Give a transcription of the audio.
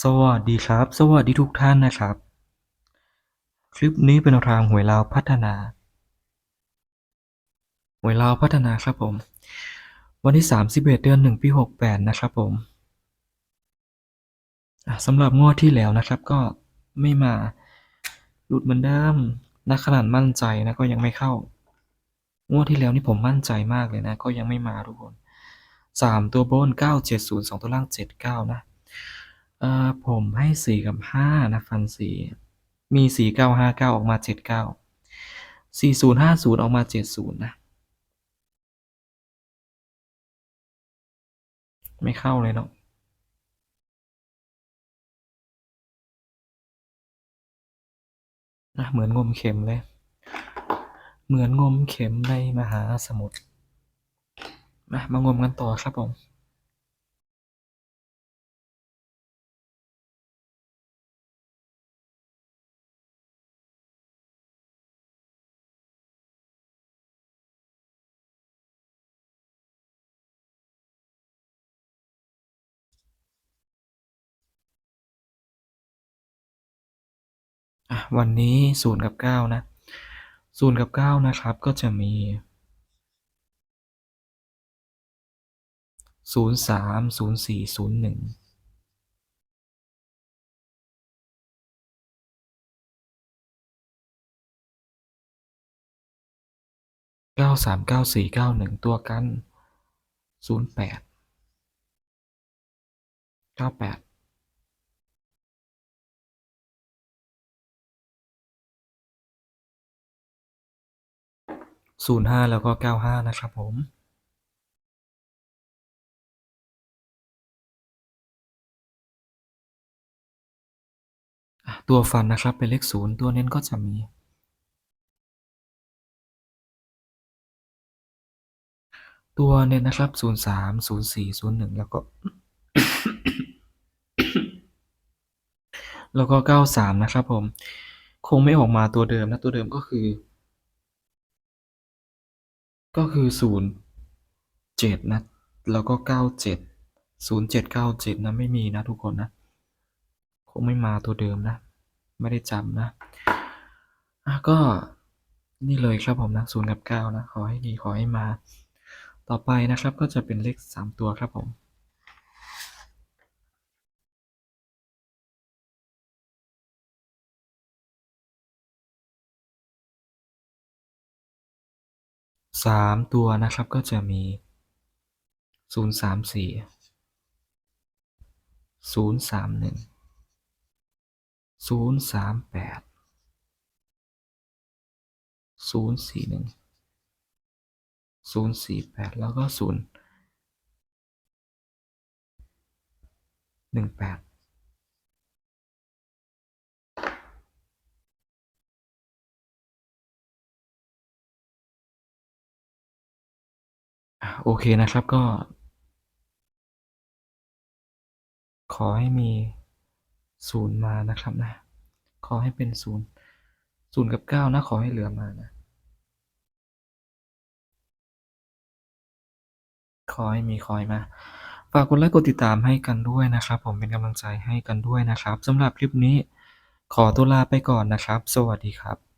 สวัสดีครับ สวัสดีทุกท่านนะครับ คลิปนี้เป็นทางหวยลาวพัฒนาหวยลาวพัฒนาครับผม วันที่ 31 เดือน1ปี68 นะครับผมสำหรับงวดที่แล้วนะครับก็ไม่มาหลุดเหมือนเดิมนะขนาดมั่นใจนะก็ยังไม่เข้างวดที่แล้วนี่ผมมั่นใจมากเลยนะ ก็ยังไม่มาทุกคนสามตัวบน 970สองตัวล่าง 79 นะ เอ่อผมให้สี่กับห้านะฟันสี่มีสี่เก้าห้าเก้าออกมาเจ็ดเก้าสี่ศูนย์ห้าศูนย์ออกมาเจ็ดศูนย์นะ ไม่เข้าเลยเนาะนะเหมือนงมเข็มเลย เหมือนงมเข็มในมหาสมุทรมามางมกันต่อครับผม อะวันนี้ศูนย์กับเก้านะศูนย์กับเก้านะครับก็จะมีศูนย์สามศูนย์สี่ศูนย์หนึ่งเก้าสามเก้าสี่เก้าหนึ่งตัวกันศูนย์แปดเก้าแปด ศูนย์ห้าแล้วก็เก้าห้านะครับผมตัวฟันนะครับเป็นเลขศูนย์ตัวเน้นก็จะมี ตัวเน้นนะครับศูนย์สามศูนย์สี่ศูนย์หนึ่งแล้วก็ แล้วก็เก้าสามนะครับผม คงไม่ออกมาตัวเดิมนะ ตัวเดิมก็คือ ก็คือศูนย์เจ็ดนะ แล้วก็เก้าเจ็ดศูนย์เจ็ดเก้าเจ็ดนะไม่มีนะทุกคนนะ คงไม่มาตัวเดิมนะ ไม่ได้จำนะอะก็นี่เลยครับผมนะศูนย์กับเก้านะ ขอให้ดีขอให้มา ต่อไปนะครับก็จะเป็นเลขสามตัวครับผม สามตัวนะครับก็จะมีศูนย์สามสี่ศูนย์สามหนึ่งศูนย์สามแปดศูนย์สี่หนึ่งศูนย์สี่แปดแล้วก็ศูนย์หนึ่งแปด โอเคนะครับก็ ขอให้มีศูนย์มานะครับนะ ขอให้เป็นศูนย์ศูนย์กับเก้านะ ขอให้เหลือมานะ ขอให้มีขอให้มา ฝากกดไลค์กดติดตามให้กันด้วยนะครับ ผมเป็นกำลังใจให้กันด้วยนะครับสำหรับคลิปนี้ขอตัวลาไปก่อนนะครับ สวัสดีครับ